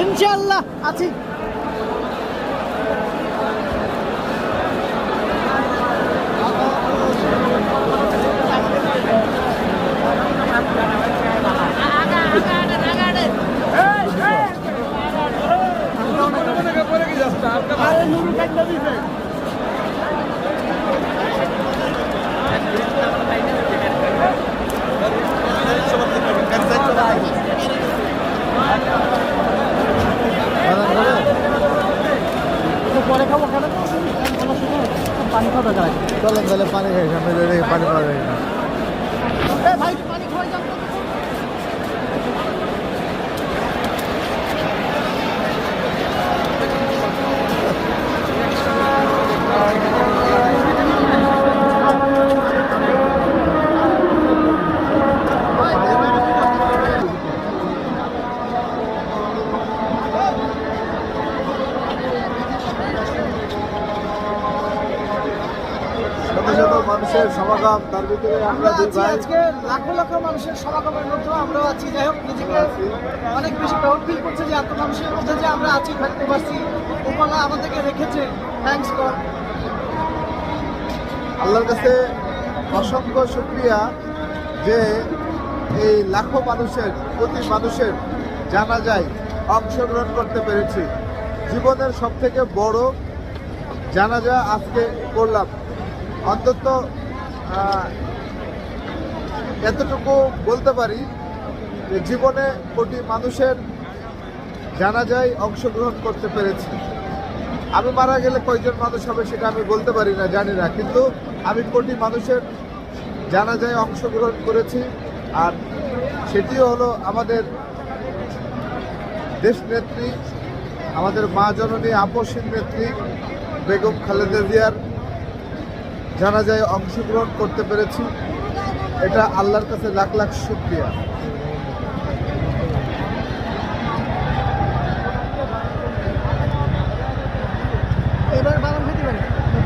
ইনশাল্লাহ আছি। আরে নুরু কাটটা দিছে। পানি খাওয়া দরকার আছে। চলেন তাহলে পানি খাই সামনে পানি খাওয়া যায়। ভাই পানি খাওয়াই মানুষের সমাগম তার ভিতরে আমরা আছি আজকে লাখো লাখো মানুষের সমাগমের মধ্যে আমরা আছি। যাই হোক নিজেকে অনেক বেশি প্রাউড ফিল করছে যে এত মানুষের মধ্যে যে আমরা আছি থাকতে পারছি। উপলা আমাদেরকে রেখেছে। থ্যাংকস গড আল্লাহর কাছে অসংখ্য শুক্রিয়া যে এই লাখো মানুষের প্রতি মানুষের জানা যায় অংশগ্রহণ করতে পেরেছি। জীবনের সব থেকে বড় জানাজা আজকে করলাম। অন্তত এতটুকু বলতে পারি যে জীবনে কোটি মানুষের জানাজায় অংশগ্রহণ করতে পেরেছি। আমি মারা গেলে কয়জন মানুষ হবে সেটা আমি বলতে পারি না, জানি না। কিন্তু আমি কোটি মানুষের জানাজায় অংশগ্রহণ করেছি আর সেটিও হলো আমাদের দেশ নেত্রী, আমাদের মা জননী, আপসীন নেত্রী বেগম খালেদা জিয়ার জানাজায় অংশগ্রহণ করতে পেরেছি। এটা আল্লাহর কাছে লাখ লাখ শুক্রিয়া।